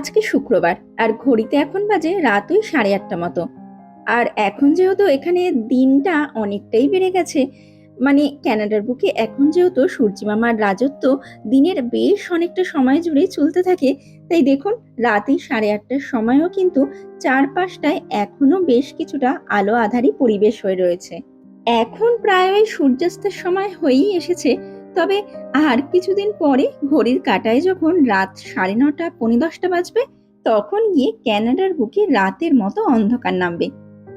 আজকে শুক্রবার? আর ঘড়িতে এখন বাজে রাত ওই সাড়ে আটটা মতো। আর এখন যেহেতু এখানে দিনটা অনেকটাই বেড়ে গেছে মানে ক্যানাডার বুকে এখন যেহেতু সূর্যিমামার রাজত্ব, দিনের বেশ অনেকটা সময় জুড়ে চলতে থাকে, তাই দেখুন রাতে সাড়ে আটটার সময়ও কিন্তু চারপাশটায় এখনও বেশ কিছুটা আলো আধারি পরিবেশ হয়ে রয়েছে। এখন প্রায় ওই সূর্যাস্তের সময় হয়েই এসেছে তবে আর কিছুদিন পরে ঘড়ির কাটায় যখন রাত সাড়ে নটা, পৌনে দশটা বাজবে, তখন গিয়ে ক্যানাডার বুকে রাতের মতো অন্ধকার নামবে।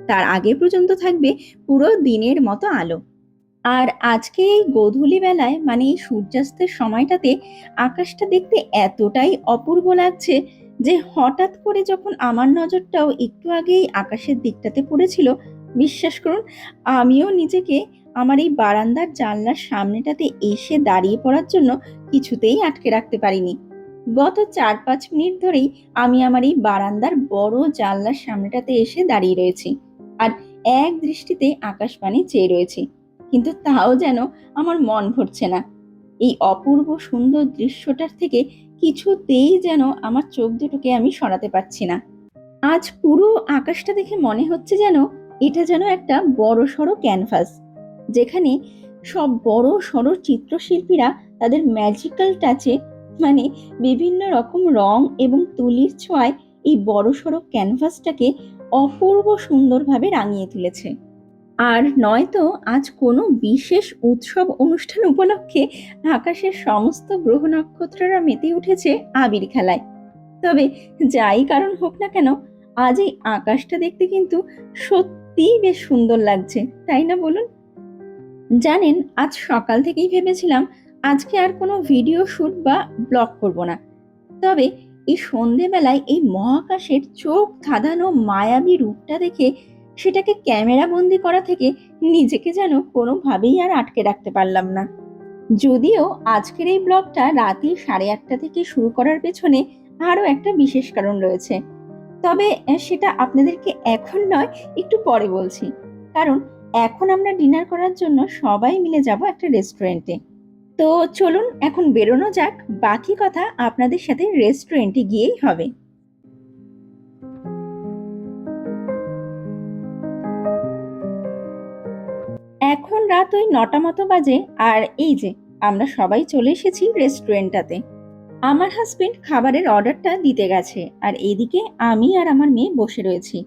তার আগে পর্যন্ত থাকবে পুরো দিনের মতো আলো। আর আজকে এই গোধূলি বেলায় মানে এই সূর্যাস্তের সময়টাতে, আকাশটা দেখতে এতটাই অপূর্ব লাগছে যে হঠাৎ করে যখন আমার নজরটাও একটু আগেই আকাশের দিকটাতে পড়েছিল বিশ্বাস করুন, আমিও নিজেকে আমার এই বারান্দার জানলার সামনেটাতে এসে দাঁড়িয়ে পড়ার জন্য কিছুতেই আটকে রাখতে পারিনি। গত চার পাঁচ মিনিট ধরেই আমি আমার এই বারান্দার বড় জানলার সামনেটাতে এসে দাঁড়িয়ে রয়েছি আর এক দৃষ্টিতে আকাশবাণী চেয়ে রয়েছি, কিন্তু তাও যেন আমার মন ভরছে না। এই অপূর্ব সুন্দর দৃশ্যটার থেকে কিছুতেই যেন আমার চোখ দুটোকে আমি সরাতে পারছি না। আজ পুরো আকাশটা দেখে মনে হচ্ছে যেন এটা যেন একটা বড় সড়ো ক্যানভাস যেখানে সব বড় সড়ো চিত্রশিল্পীরা তাদের ম্যাজিক্যাল টাচে মানে বিভিন্ন রকম রং এবং তুলির ছোঁয়ায় এই বড় সড়ো ক্যানভাসটাকে অপূর্ব সুন্দরভাবে রাঙিয়ে তুলেছে। আর নয়তো আজ কোনো বিশেষ উৎসব অনুষ্ঠান উপলক্ষে আকাশের সমস্ত গ্রহ নক্ষত্ররা মেতে উঠেছে আবির খেলায়। তবে যাই কারণ হোক না কেন, আজ এই আকাশটা দেখতে কিন্তু সত্যিই বেশ সুন্দর লাগছে, তাই না বলুন? জানেন, আজ সকাল থেকেই ভেবেছিলাম আজকে আর কোনো ভিডিও শ্যুট বা ব্লগ করব না। তবে এই সন্ধেবেলায় এই মহাকাশের চোখ ধাঁধানো মায়াবী রূপটা দেখে সেটাকে ক্যামেরা বন্দি করা থেকে নিজেকে যেন কোনোভাবেই আর আটকে রাখতে পারলাম না। যদিও আজকের এই ব্লগটা রাতে সাড়ে আটটা থেকে শুরু করার পেছনে আরও একটা বিশেষ কারণ রয়েছে। তবে সেটা আপনাদেরকে এখন নয়, একটু পরে বলছি। কারণ, এখন আমরা ডিনার করার জন্য সবাই মিলে যাব একটা রেস্টুরেন্টে। তো চলুন, এখন বেরোনো যাক, বাকি কথা আপনাদের সাথে রেস্টুরেন্টে গিয়েই হবে। এখন রাত ওই নটা মতো বাজে, আর এই যে, আমরা সবাই চলে এসেছি রেস্টুরেন্টটাতে। আমার হাজবেন্ড খাবারের অর্ডারটা দিতে গেছে, আর এদিকে আমি আর আমার মেয়ে বসে রয়েছি।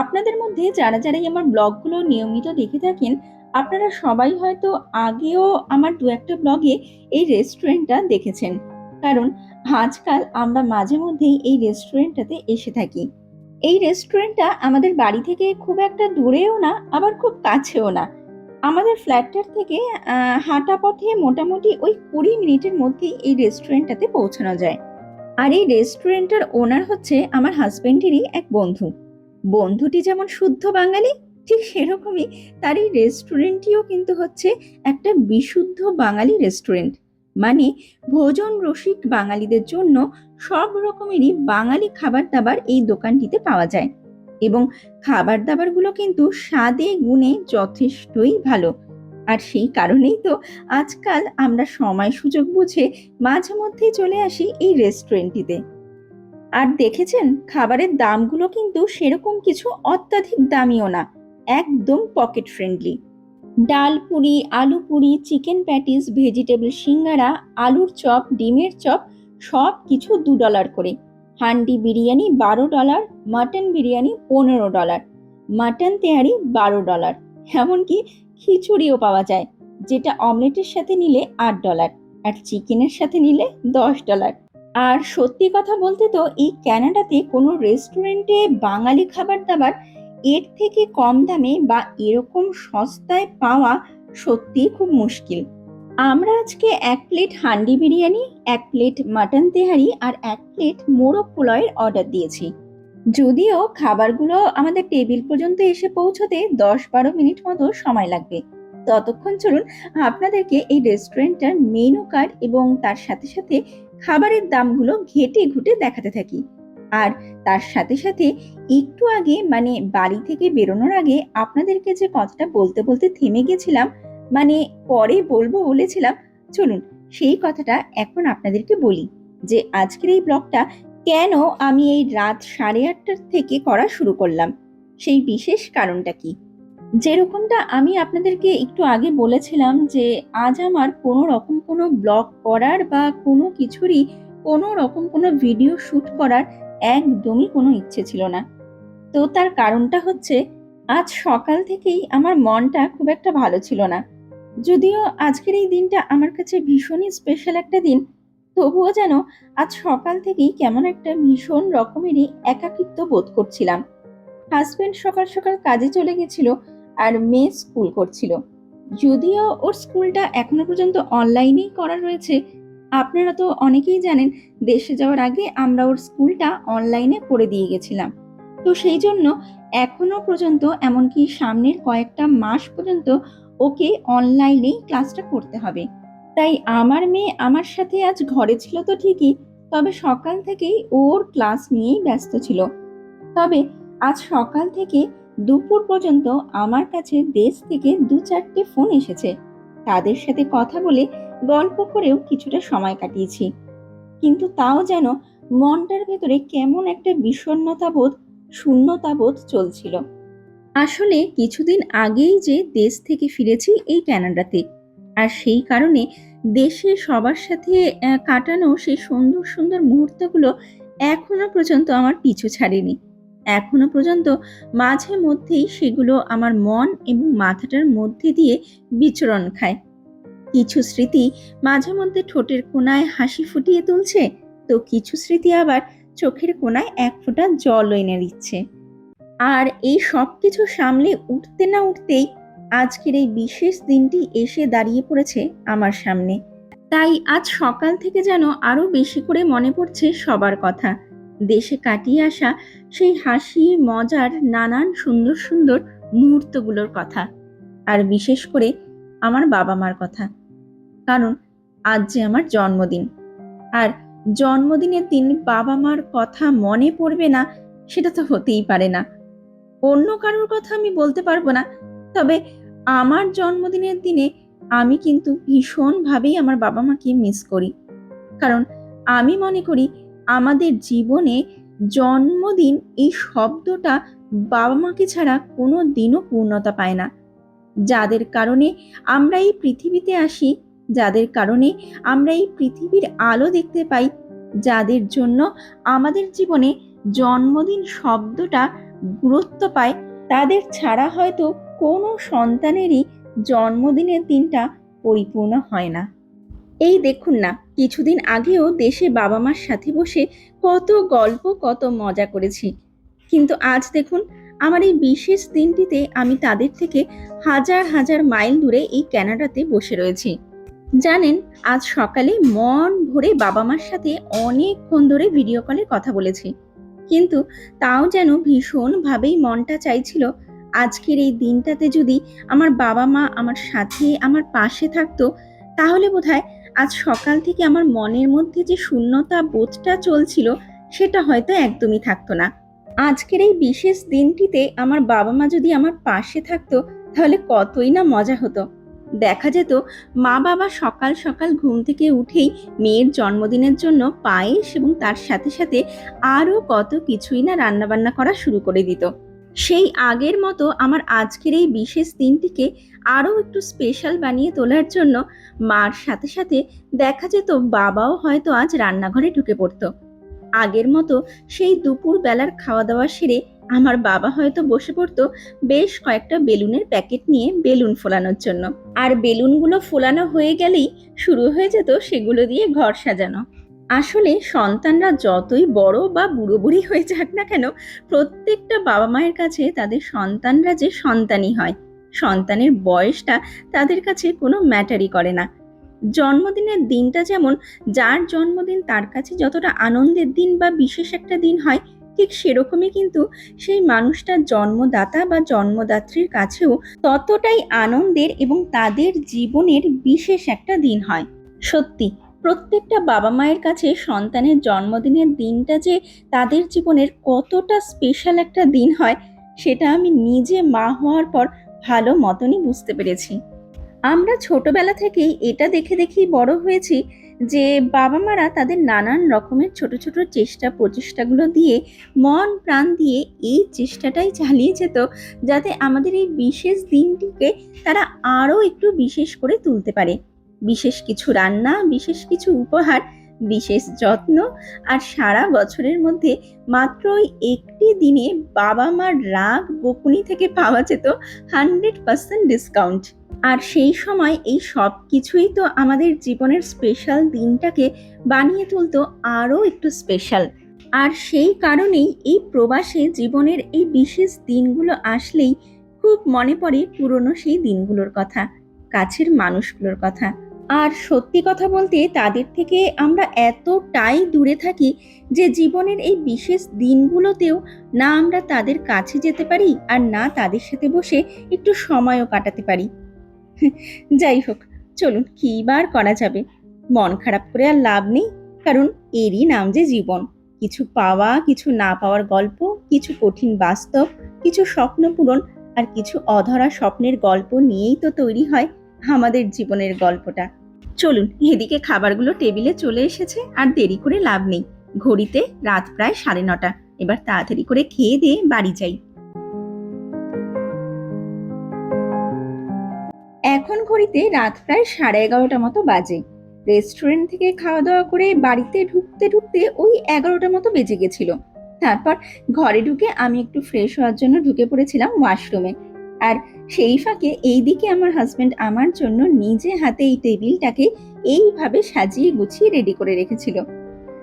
আপনাদের মধ্যে যারা যারাই আমার ব্লগগুলো নিয়মিত দেখে থাকেন, আপনারা সবাই হয়তো আগেও আমার দু একটা ব্লগে এই রেস্টুরেন্টটা দেখেছেন। কারণ আজকাল আমরা মাঝে মধ্যেই এই রেস্টুরেন্টটাতে এসে থাকি। এই রেস্টুরেন্টটা আমাদের বাড়ি থেকে খুব একটা দূরেও না, আবার খুব কাছেও না। আমাদের ফ্ল্যাটটার থেকে হাঁটা পথে মোটামুটি ওই কুড়ি মিনিটের মধ্যেই এই রেস্টুরেন্টটাতে পৌঁছানো যায়। আর এই রেস্টুরেন্টটার ওনার হচ্ছে আমার হাজবেন্ডেরই এক বন্ধু। বন্ধুটি যেমন শুদ্ধ বাঙালি, ঠিক সেরকমই তার এই রেস্টুরেন্টটিও কিন্তু হচ্ছে একটা বিশুদ্ধ বাঙালি রেস্টুরেন্ট মানে ভোজন রসিক বাঙালিদের জন্য সব রকমেরই বাঙালি খাবার দাবার এই দোকানটিতে পাওয়া যায়। এবং খাবার দাবারগুলো কিন্তু স্বাদে গুণে যথেষ্টই ভালো। আর সেই কারণেই তো আজকাল আমরা সময় সুযোগ বুঝে মাঝে মধ্যেই চলে আসি এই রেস্টুরেন্টটিতে। আর দেখেছেন, খাবারের দামগুলো কিন্তু সেরকম কিছু অত্যাধিক দামিও না, একদম পকেট ফ্রেন্ডলি। ডাল পুরি, আলু পুরি, চিকেন প্যাটিস, ভেজিটেবল, সিঙ্গারা, আলুর চপ, ডিমের চপ সব কিছু দু ডলার করে। হান্ডি বিরিয়ানি বারো ডলার, মাটন বিরিয়ানি পনেরো ডলার, মাটন তেহারি বারো ডলার, এমনকি খিচুড়িও পাওয়া যায়, যেটা অমলেটের সাথে নিলে আট ডলার আর চিকেনের সাথে নিলে দশ ডলার। আর সত্যি কথা বলতে তো এই ক্যানাডাতে কোনো রেস্টুরেন্টে বাঙালি খাবার দাবার এর থেকে কম দামে বা এরকম সস্তায় পাওয়া সত্যিই খুব মুশকিল। আমরা আজকে এক প্লেট হান্ডি বিরিয়ানি, এক প্লেট মাটন তেহারি আর এক প্লেট মোরগ পোলাওয়ের অর্ডার দিয়েছি। যদিও খাবারগুলো আমাদের টেবিল পর্যন্ত এসে পৌঁছতে দশ বারো মিনিট মতো সময় লাগবে। ততক্ষণ চলুন আপনাদেরকে এই রেস্টুরেন্টটার মেনু কার্ড এবং তার সাথে সাথে খাবারের দামগুলো ঘেটে ঘুটে দেখাতে থাকি। আর তার সাথে সাথে একটু আগে মানে বাড়ি থেকে বেরোনোর আগে আপনাদেরকে যে কথাটা বলতে বলতে থেমে গেছিলাম মানে পরে বলব বলেছিলাম, চলুন সেই কথাটা এখন আপনাদেরকে বলি যে আজকের এই ব্লগটা কেন আমি এই রাত সাড়ে আটটার থেকে করা শুরু করলাম? সেই বিশেষ কারণটা কি? যেরকমটা আমি আপনাদেরকে একটু আগে বলেছিলাম যে আজ আমার কোনো রকম কোনো ব্লগ করার বা কোনো কিছুরই কোনো রকম কোনো ভিডিও শ্যুট করার একদমই কোনো ইচ্ছে ছিল না। তো তার কারণটা হচ্ছে, আজ সকাল থেকেই আমার মনটা খুব একটা ভালো ছিল না। যদিও আজকের এই দিনটা আমার কাছে ভীষণই স্পেশাল একটা দিন, তবুও যেন আজ সকাল থেকেই কেমন একটা ভীষণ রকমেরই একাকিত্ব বোধ করছিলাম। হাজবেন্ড সকাল সকাল কাজে চলে গেছিল আর মেয়ে স্কুল করছিল। যদিও ওর স্কুলটা এখনও পর্যন্ত অনলাইনেই করা রয়েছে, আপনারা তো অনেকেই জানেন দেশে যাওয়ার আগে আমরা ওর স্কুলটা অনলাইনে করে দিয়ে গেছিলাম। তো সেই জন্য এখনও পর্যন্ত এমনকি সামনের কয়েকটা মাস পর্যন্ত ওকে অনলাইনেই ক্লাসটা করতে হবে। তাই আমার মেয়ে আমার সাথে আজ ঘরে ছিল তো ঠিকই, তবে সকাল থেকেই ওর ক্লাস নিয়েই ব্যস্ত ছিল। তবে আজ সকাল থেকে দুপুর পর্যন্ত আমার কাছে দেশ থেকে দু চারটে ফোন এসেছে। তাদের সাথে কথা বলে গল্প করেও কিছুটা সময় কাটিয়েছি। কিন্তু তাও যেন মনটার ভেতরে কেমন একটা বিষণ্ণতা বোধ শূন্যতা বোধ চলছিল। আসলে কিছুদিন আগেই যে দেশ থেকে ফিরেছি এই ক্যানাডাতে আর সেই কারণে দেশে সবার সাথে কাটানো সেই সুন্দর সুন্দর মুহূর্তগুলো এখনও পর্যন্ত আমার পিছু ছাড়েনি। এখনও পর্যন্ত মাঝে মধ্যেই সেগুলো আমার মন এবং মাথাটার মধ্যে দিয়ে বিচরণ খায়। কিছু স্মৃতি মাঝে মধ্যে ঠোঁটের কোনায় হাসি ফুটিয়ে তুলছে, তো কিছু স্মৃতি আবার চোখের কোনায় এক ফোঁটা জল এনে দিচ্ছে। আর এই সব কিছু সামলে উঠতে না উঠতেই আজকের এই বিশেষ দিনটি এসে দাঁড়িয়ে পড়েছে আমার সামনে। তাই আজ সকাল থেকে যেন আরও বেশি করে মনে পড়ছে সবার কথা। দেশে কাটিয়ে আসা সেই হাসি, মজার, নানান সুন্দর সুন্দর মুহূর্তগুলোর কথা। আর বিশেষ করে আমার বাবা মার কথা। কারণ আজ যে আমার জন্মদিন। আর জন্মদিনের দিন বাবা মার কথা মনে পড়বে না, সেটা তো হতেই পারে না। অন্য কারোর কথা আমি বলতে পারব না। তবে আমার জন্মদিনের দিনে আমি কিন্তু ভীষণভাবেই আমার বাবা মাকে মিস করি। কারণ আমি মনে করি আমাদের জীবনে জন্মদিন এই শব্দটা বাবা মাকে ছাড়া কোনো দিনও পূর্ণতা পায় না। যাদের কারণে আমরা এই পৃথিবীতে আসি, যাদের কারণে আমরা এই পৃথিবীর আলো দেখতে পাই, যাদের জন্য আমাদের জীবনে জন্মদিন শব্দটা গুরুত্ব পায়, তাদের ছাড়া হয়তো কোনো সন্তানেরই জন্মদিনের দিনটা পরিপূর্ণ হয় না। এই দেখুন না, কিছুদিন আগেও দেশে বাবা মার সাথে বসে কত গল্প, কত মজা করেছি। কিন্তু আজ দেখুন, আমার এই বিশেষ দিনটিতে আমি তাদের থেকে হাজার হাজার মাইল দূরে এই ক্যানাডাতে বসে রয়েছি। জানেন, আজ সকালে মন ভরে বাবা মার সাথে অনেকক্ষণ ধরে ভিডিও কলে কথা বলেছি। কিন্তু তাও যেন ভীষণভাবেই মনটা চাইছিল, আজকের এই দিনটাতে যদি আমার বাবা মা আমার সাথে, আমার পাশে থাকতো, তাহলে বোধহয় আজ সকাল থেকে আমার মনের মধ্যে যে শূন্যতা বোধটা চলছিল, সেটা হয়তো একদমই থাকতো না। আজকের এই বিশেষ দিনটিতে আমার বাবা মা যদি আমার পাশে থাকতো, তাহলে কতই না মজা হতো। দেখা যেত মা বাবা সকাল সকাল ঘুম থেকে উঠেই মেয়ের জন্মদিনের জন্য পায়েস এবং তার সাথে সাথে আরও কত কিছুই না রান্নাবান্না করা শুরু করে দিত। সেই আগের মতো আমার আজকের এই বিশেষ দিনটিকে আরও একটু স্পেশাল বানিয়ে তোলার জন্য মার সাথে সাথে দেখা যেত বাবাও হয়তো আজ রান্নাঘরে ঢুকে পড়তো। আগের মতো সেই দুপুর বেলার খাওয়া দাওয়া সেরে আমার বাবা হয়তো বসে পড়তো বেশ কয়েকটা বেলুনের প্যাকেট নিয়ে বেলুন ফোলানোর জন্য। আর বেলুনগুলো ফোলানো হয়ে গেলেই শুরু হয়ে যেত সেগুলো দিয়ে ঘর সাজানো। আসলে সন্তানরা যতই বড় বা বুড়ো বুড়ি হয়ে যাক না কেন, প্রত্যেকটা বাবা মায়ের কাছে তাদের সন্তানরা যে সন্তানই হয়, সন্তানের বয়সটা তাদের কাছে কোনো ম্যাটারই করে না। জন্মদিনের দিনটা যেমন, যার জন্মদিন তার কাছে যতটা আনন্দের দিন বা বিশেষ একটা দিন হয় ঠিক সেরকমই কিন্তু সেই মানুষটার জন্মদাতা বা জন্মদাত্রীর কাছেও ততটাই আনন্দের এবং তাদের জীবনের বিশেষ একটা দিন হয়। সত্যি, প্রত্যেকটা বাবা মায়ের কাছে সন্তানের জন্মদিনের দিনটা যে তাদের জীবনের কতটা স্পেশাল একটা দিন হয়, সেটা আমি নিজে মা হওয়ার পর ভালো মতনই বুঝতে পেরেছি। আমরা ছোটবেলা থেকেই এটা দেখে দেখেই বড় হয়েছি যে বাবা মারা তাদের নানান রকমের ছোট ছোট চেষ্টা প্রচেষ্টাগুলো দিয়ে মন, প্রাণ দিয়ে এই চেষ্টাটাই চালিয়ে যেত যাতে আমাদের এই বিশেষ দিনটিকে তারা আরও একটু বিশেষ করে তুলতে পারে। বিশেষ কিছু রান্না, বিশেষ কিছু উপহার বিশেষ যত্ন আর সারা বছরের মধ্যে মাত্র একটি দিনে বাবা মার রাগ বকুনি থেকে পাওয়া যেত হান্ড্রেড পার্সেন্ট ডিসকাউন্ট আর সেই সময় এই সব কিছুই তো আমাদের জীবনের স্পেশাল দিনটাকে বানিয়ে তুলতো আরও একটু স্পেশাল আর সেই কারণেই এই প্রবাসে জীবনের এই বিশেষ দিনগুলো আসলেই খুব মনে পড়ে পুরনো সেই দিনগুলোর কথা, কাছের মানুষগুলোর কথা। আর সত্যি কথা বলতে তাদের থেকে আমরা এতটাই দূরে থাকি যে জীবনের এই বিশেষ দিনগুলোতেও না আমরা তাদের কাছে যেতে পারি আর না তাদের সাথে বসে একটু সময়ও কাটাতে পারি। যাই হোক, চলুন কী বার করা যাবে? মন খারাপ করে আর লাভ নেই, কারণ এরই নাম যে জীবন। কিছু পাওয়া, কিছু না পাওয়ার গল্প, কিছু কঠিন বাস্তব, কিছু স্বপ্ন পূরণ আর কিছু অধরা স্বপ্নের গল্প নিয়েই তো তৈরি হয় আমাদের জীবনের গল্পটা। চলুন, এদিকে খাবারগুলো টেবিলে চলে এসেছে আর দেরি করে লাভ নেই। ঘড়িতে রাত প্রায় সাড়ে নটা। এবার তাড়াতাড়ি করে খেয়ে দিয়ে বাড়ি যাই। এখন ঘড়িতে রাত প্রায় সাড়ে এগারোটা মতো বাজে। রেস্টুরেন্ট থেকে খাওয়া দাওয়া করে বাড়িতে ঢুকতে ঢুকতে ওই এগারোটা মতো বেজে গেছিল। তারপর ঘরে ঢুকে আমি একটু ফ্রেশ হওয়ার জন্য ঢুকে পড়েছিলাম ওয়াশরুমে। আর সেই ফাঁকে এইদিকে আমার হাজব্যান্ড আমার জন্য নিজে হাতে এই টেবিলটাকে এইভাবে সাজিয়ে গুছিয়ে রেডি করে রেখেছিল।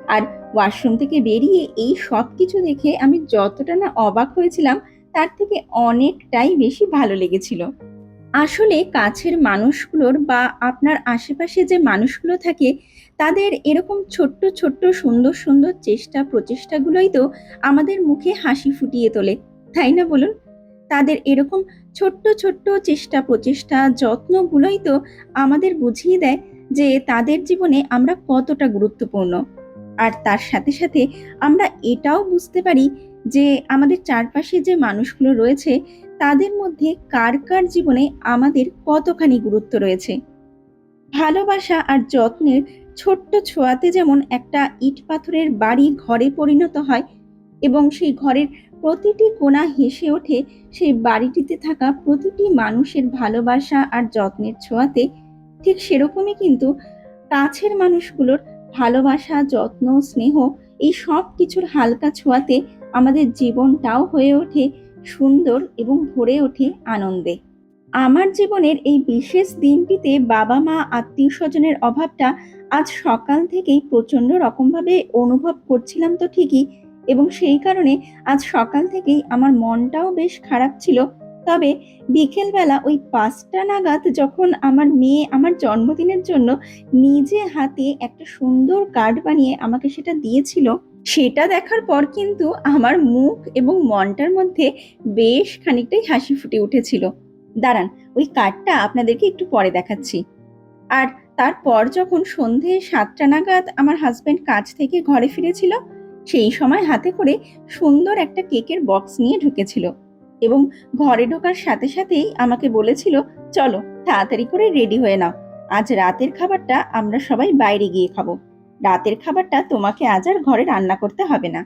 আর ওয়াশরুম থেকে বেরিয়ে এই সব কিছু দেখে আমি যতটা না অবাক হয়েছিলাম, তার থেকে অনেকটাই বেশি ভালো লেগেছিল। আসলে কাছের মানুষগুলোর বা আপনার আশেপাশে যে মানুষগুলো থাকে, তাদের এরকম ছোট্ট ছোট্ট, সুন্দর সুন্দর চেষ্টা, প্রচেষ্টাগুলোই তো আমাদের মুখে হাসি ফুটিয়ে তোলে, তাই না বলুন? তাদের এরকম ছোট্ট ছোট্ট চেষ্টা প্রচেষ্টা যত্নগুলোই তো আমাদের বুঝিয়ে দেয় যে তাদের জীবনে আমরা কতটা গুরুত্বপূর্ণ। আর তার সাথে সাথে আমরা এটাও বুঝতে পারি যে আমাদের চারপাশে যে মানুষগুলো রয়েছে, তাদের মধ্যে কার কার জীবনে আমাদের কতখানি গুরুত্ব রয়েছে। ভালোবাসা আর যত্নের ছোট্ট ছোঁয়াতে যেমন একটা ইট পাথরের বাড়ি ঘরে পরিণত হয় এবং সেই ঘরের প্রতিটি কোণা হেসে ওঠে, সেই বাড়িটিতে থাকা প্রতিটি মানুষের ভালোবাসা আর যত্নের ছোঁয়াতে ঠিক সেরকমই কিন্তু কাছের মানুষগুলোর ভালোবাসা, যত্ন, স্নেহ এই সব কিছুর হালকা ছোঁয়াতে আমাদের জীবনটাও হয়ে ওঠে সুন্দর এবং ভরে ওঠে আনন্দে। আমার জীবনের এই বিশেষ দিনটিতে বাবা মা, আত্মীয় স্বজনের অভাবটা আজ সকাল থেকেই প্রচণ্ড রকমভাবে অনুভব করছিলাম তো ঠিকই এবং সেই কারণে আজ সকাল থেকেই আমার মনটাও বেশ খারাপ ছিল। তবে বিকেলবেলা ওই পাঁচটা নাগাদ যখন আমার মেয়ে আমার জন্মদিনের জন্য নিজে হাতে একটা সুন্দর কার্ড বানিয়ে আমাকে সেটা দিয়েছিল, সেটা দেখার পর কিন্তু আমার মুখ এবং মনটার মধ্যে বেশ খানিকটাই হাসি ফুটে উঠেছিল। দাঁড়ান, ওই কার্ডটা আপনাদেরকে একটু পরে দেখাচ্ছি। আর তারপর যখন সন্ধে সাতটা নাগাদ আমার হাজব্যান্ড কাজ থেকে ঘরে ফিরেছিল সেই সময় হাতে করে সুন্দর একটা কেকের বক্স নিয়ে ঢুকেছিল এবং ঘরে ঢোকার সাথে সাথেই আমাকে বলেছিল, চলো, তাড়াতাড়ি করে রেডি হয়ে নাও। আজ রাতের খাবারটা আমরা সবাই বাইরে গিয়ে খাব। রাতের খাবারটা তোমাকে আজ আর ঘরে রান্না করতে হবে না।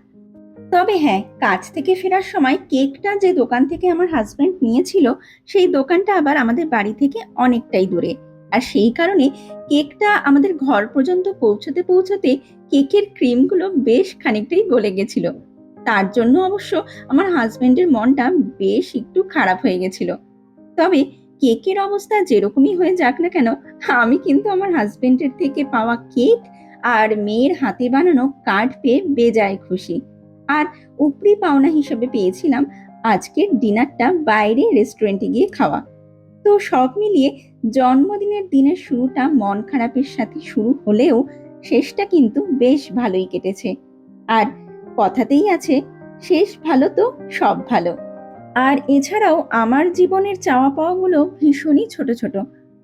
তবে হ্যাঁ কাজ থেকে ফেরার সময় কেকটা যে দোকান থেকে আমার হাজব্যান্ড নিয়েছিল, সেই দোকানটা আবার আমাদের বাড়ি থেকে অনেকটাই দূরে। আর সেই কারণে কেকটা আমাদের ঘর পর্যন্ত পৌঁছতে পৌঁছতে কেকের ক্রিমগুলো বেশ খানিকটাই গলে গেছিল। তার জন্য অবশ্য আমার হাজবেন্ডের মনটা বেশ একটু খারাপ হয়ে গেছিল। তবে কেকের অবস্থা যেরকমই হয়ে যাক না কেন, আমি কিন্তু আমার হাজবেন্ডের থেকে পাওয়া কেক আর মেয়ের হাতে বানানো কার্ড পেয়ে বেজায় খুশি। আর উপরি পাওনা হিসেবে পেয়েছিলাম আজকের ডিনারটা বাইরে রেস্টুরেন্টে গিয়ে খাওয়া। তো সব মিলিয়ে জন্মদিনের দিনের শুরুটা মন খারাপের সাথে শুরু হলেও শেষটা কিন্তু বেশ ভালোই কেটেছে। আর কথাতেই আছে, শেষ ভালো তো সব ভালো। আর এছাড়াও আমার জীবনের চাওয়া পাওয়াগুলো ভীষণই ছোট ছোট।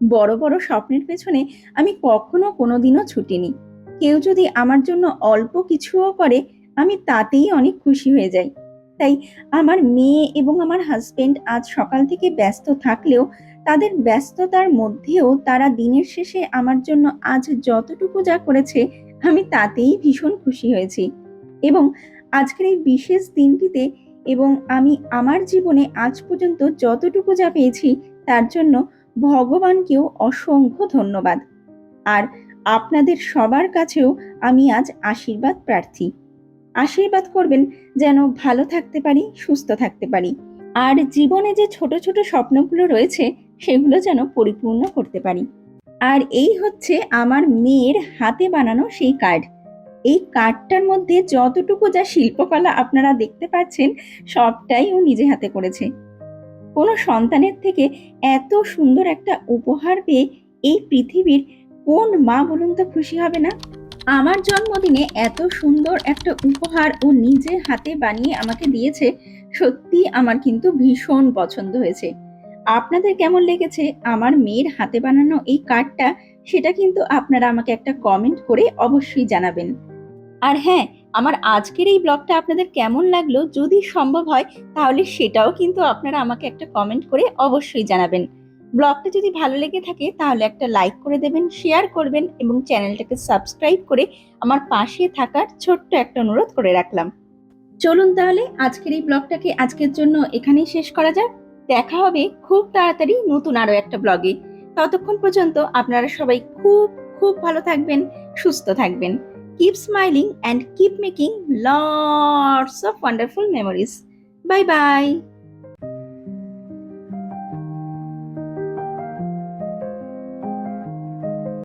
বড় বড় স্বপ্নের পেছনে আমি কখনো কোনোদিনও ছুটিনি। কেউ যদি আমার জন্য অল্প কিছুও করে, আমি তাতেই অনেক খুশি হয়ে যাই। তাই আমার মেয়ে এবং আমার হাজবেন্ড আজ সকাল থেকে ব্যস্ত থাকলেও তাদের ব্যস্ততার মধ্যেও তারা দিনের শেষে আমার জন্য আজ যতটুকু যা করেছে, আমি তাতেই ভীষণ খুশি হয়েছি। এবং আজকের এই বিশেষ দিনটিতে এবং আমি আমার জীবনে আজ পর্যন্ত যতটুকু যা পেয়েছি, তার জন্য ভগবানকেও অসংখ্য ধন্যবাদ। আর আপনাদের সবার কাছেও আমি আজ আশীর্বাদ প্রার্থী। আশীর্বাদ করবেন যেন ভালো থাকতে পারি, সুস্থ থাকতে পারি। আর জীবনে যে ছোট ছোট স্বপ্নগুলো রয়েছে, সেগুলো যেন পরিপূর্ণ করতে পারি। আর এই হচ্ছে আমার মেয়ের হাতে বানানো সেই কার্ড। এই কার্ডটার মধ্যে যতটুকু যা শিল্পকলা আপনারা দেখতে পাচ্ছেন, সবটাই ও নিজে হাতে করেছে। কোনো সন্তানের থেকে এত সুন্দর একটা উপহার পেয়ে এই পৃথিবীর কোন মা বলুন তো খুশি হবে না? আমার জন্মদিনে এত সুন্দর একটা উপহার ও নিজে হাতে বানিয়ে আমাকে দিয়েছে সত্যি আমার কিন্তু ভীষণ পছন্দ হয়েছে। আপনাদের কেমন লেগেছে? আমার মেয়ের হাতে বানানো এই কার্ডটা, সেটা কিন্তু আপনারা আমাকে একটা কমেন্ট করে অবশ্যই জানাবেন। আর হ্যাঁ আমার আজকের এই ব্লগটা আপনাদের কেমন লাগল? যদি সম্ভব হয়, তাহলে সেটাও কিন্তু আপনারা আমাকে একটা কমেন্ট করে অবশ্যই জানাবেন। ব্লগটা যদি ভালো লেগে থাকে, তাহলে একটা লাইক করে দেবেন শেয়ার করবেন এবং চ্যানেলটাকে সাবস্ক্রাইব করে আমার পাশে থাকার ছোট্ট একটা অনুরোধ করে রাখলাম। চলুন তাহলে আজকের এই ব্লগটাকে আজকের জন্য এখানেই শেষ করা যাক। দেখা হবে খুব তাড়াতাড়ি নতুন আরও একটা ব্লগে। ততক্ষণ পর্যন্ত আপনারা সবাই খুব খুব ভালো থাকবেন, সুস্থ থাকবেন। Keep smiling and keep making lots of wonderful memories bye bye